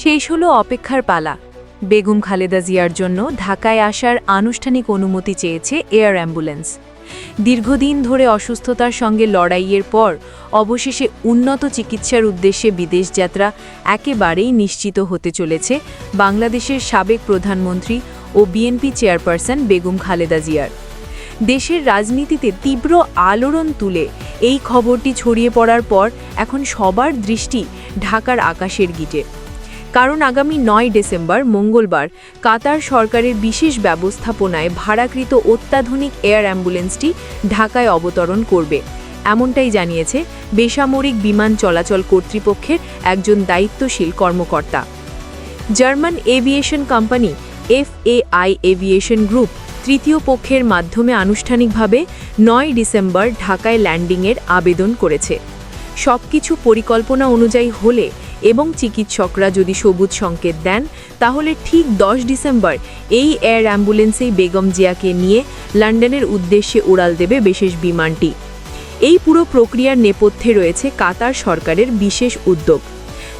শেষ হলো অপেক্ষার পালা। বেগম খালেদা জিয়ার জন্য ঢাকায় আসার আনুষ্ঠানিক অনুমতি চেয়েছে এয়ার অ্যাম্বুলেন্স। দীর্ঘদিন ধরে অসুস্থতার সঙ্গে লড়াইয়ের পর অবশেষে উন্নত চিকিৎসার উদ্দেশ্যে বিদেশ যাত্রা একেবারেই নিশ্চিত হতে চলেছে বাংলাদেশের সাবেক প্রধানমন্ত্রী ও বিএনপি চেয়ারপারসন বেগম খালেদা জিয়ার। দেশের রাজনীতিতে তীব্র আলোড়ন তুলে এই খবরটি ছড়িয়ে পড়ার পর এখন সবার দৃষ্টি ঢাকার আকাশের গিটে। কারণ আগামী নয় ডিসেম্বর মঙ্গলবার কাতার সরকারের বিশেষ ব্যবস্থাপনায় ভাড়াকৃত অত্যাধুনিক এয়ার অ্যাম্বুলেন্সটি ঢাকায় অবতরণ করবে। এমনটাই জানিয়েছে বেসামরিক বিমান চলাচল কর্তৃপক্ষের একজন দায়িত্বশীল কর্মকর্তা। German aviation company FAI aviation group তৃতীয় পক্ষের মাধ্যমে আনুষ্ঠানিকভাবে নয় ডিসেম্বর ঢাকায় ল্যান্ডিংয়ের আবেদন করেছে। সব কিছু পরিকল্পনা অনুযায়ী হলে এবং চিকিৎসকরা যদি সবুজ সংকেত দেন, তাহলে ঠিক দশ ডিসেম্বর এই এয়ার অ্যাম্বুলেন্সেই বেগম জিয়াকে নিয়ে লন্ডনের উদ্দেশ্যে উড়াল দেবে বিশেষ বিমানটি। এই পুরো প্রক্রিয়ার নেপথ্যে রয়েছে কাতার সরকারের বিশেষ উদ্যোগ।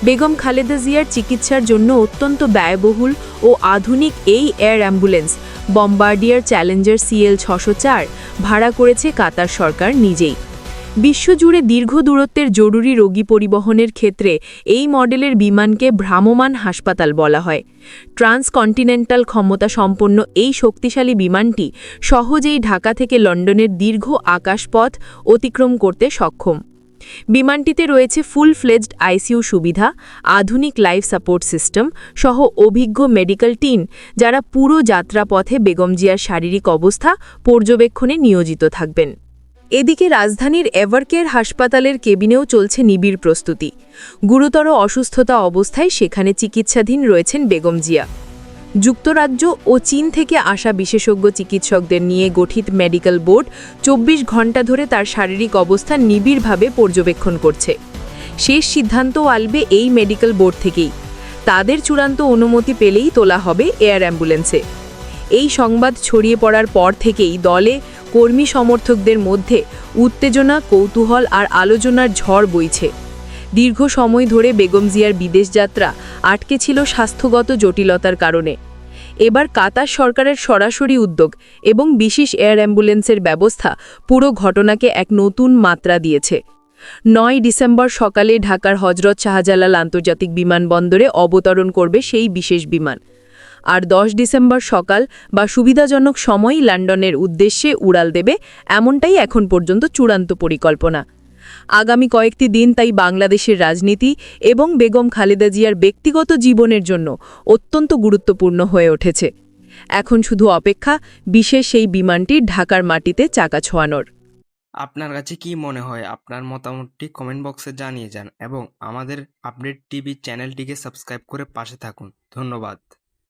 বেগম খালেদা জিয়ার চিকিৎসার জন্য অত্যন্ত ব্যয়বহুল ও আধুনিক এই air ambulance, Bombardier Challenger CL ছশো ভাড়া করেছে কাতার সরকার নিজেই। বিশ্বজুড়ে দীর্ঘ দূরত্বের জরুরি রোগী পরিবহনের ক্ষেত্রে এই মডেলের বিমানকে ভ্রাম্যমাণ হাসপাতাল বলা হয়। ট্রান্সকন্টিনেন্টাল ক্ষমতা সম্পন্ন এই শক্তিশালী বিমানটি সহজেই ঢাকা থেকে লন্ডনের দীর্ঘ আকাশপথ অতিক্রম করতে সক্ষম। বিমানটিতে রয়েছে ফুল ফ্লেজড আইসিইউ সুবিধা, আধুনিক লাইফ সাপোর্ট সিস্টেম সহ অভিজ্ঞ মেডিকেল টিম যারা পুরো যাত্রাপথে বেগম জিয়ার শারীরিক অবস্থা পর্যবেক্ষণে নিয়োজিত থাকবেন। এদিকে রাজধানীর এভারকেয়ার হাসপাতালের কেবিনেও চলছে নিবিড় প্রস্তুতি। গুরুতর অসুস্থতা অবস্থায় সেখানে চিকিৎসাধীন রয়েছেন বেগম জিয়া। যুক্তরাজ্য ও চীন থেকে আসা বিশেষজ্ঞ চিকিৎসকদের নিয়ে গঠিত মেডিকেল বোর্ড চব্বিশ ঘণ্টা ধরে তার শারীরিক অবস্থা নিবিড়ভাবে পর্যবেক্ষণ করছে। শেষ সিদ্ধান্ত আলবে এই মেডিকেল বোর্ড থেকেই। তাদের চূড়ান্ত অনুমতি পেলেই তোলা হবে এয়ার অ্যাম্বুলেন্সে। এই সংবাদ ছড়িয়ে পড়ার পর থেকেই দলে কর্মী সমর্থকদের মধ্যে উত্তেজনা, কৌতূহল আর আলোচনার ঝড় বইছে। দীর্ঘ সময় ধরে বেগম জিয়ার বিদেশ যাত্রা আটকে ছিল স্বাস্থ্যগত জটিলতার কারণে। এবার কাতার সরকারের সরাসরি উদ্যোগ এবং বিশেষ এয়ার অ্যাম্বুলেন্সের ব্যবস্থা পুরো ঘটনাকে এক নতুন মাত্রা দিয়েছে। নয় ডিসেম্বর সকালে ঢাকার হজরত শাহজালাল আন্তর্জাতিক বিমানবন্দরে অবতরণ করবে সেই বিশেষ বিমান। আর দশ ডিসেম্বর সকাল বা সুবিধাজনক সময়ই লন্ডনের উদ্দেশ্যে উড়াল দেবে এমনটাই এখন পর্যন্ত চূড়ান্ত পরিকল্পনা। আগামী কয়েকটি দিন তাই বাংলাদেশের রাজনীতি এবং বেগম খালেদা জিয়ার ব্যক্তিগত জীবনের জন্য অত্যন্ত গুরুত্বপূর্ণ হয়ে উঠেছে। এখন শুধু অপেক্ষা, বিশেষ সেই বিমানটি ঢাকার মাটিতে চাকা ছোঁয়ানোর। আপনার কাছে কি মনে হয়? আপনার মতামতটি কমেন্ট বক্সে জানিয়ে যান এবং আমাদের আপডেট টিভি চ্যানেলটিকে সাবস্ক্রাইব করে পাশে থাকুন। ধন্যবাদ।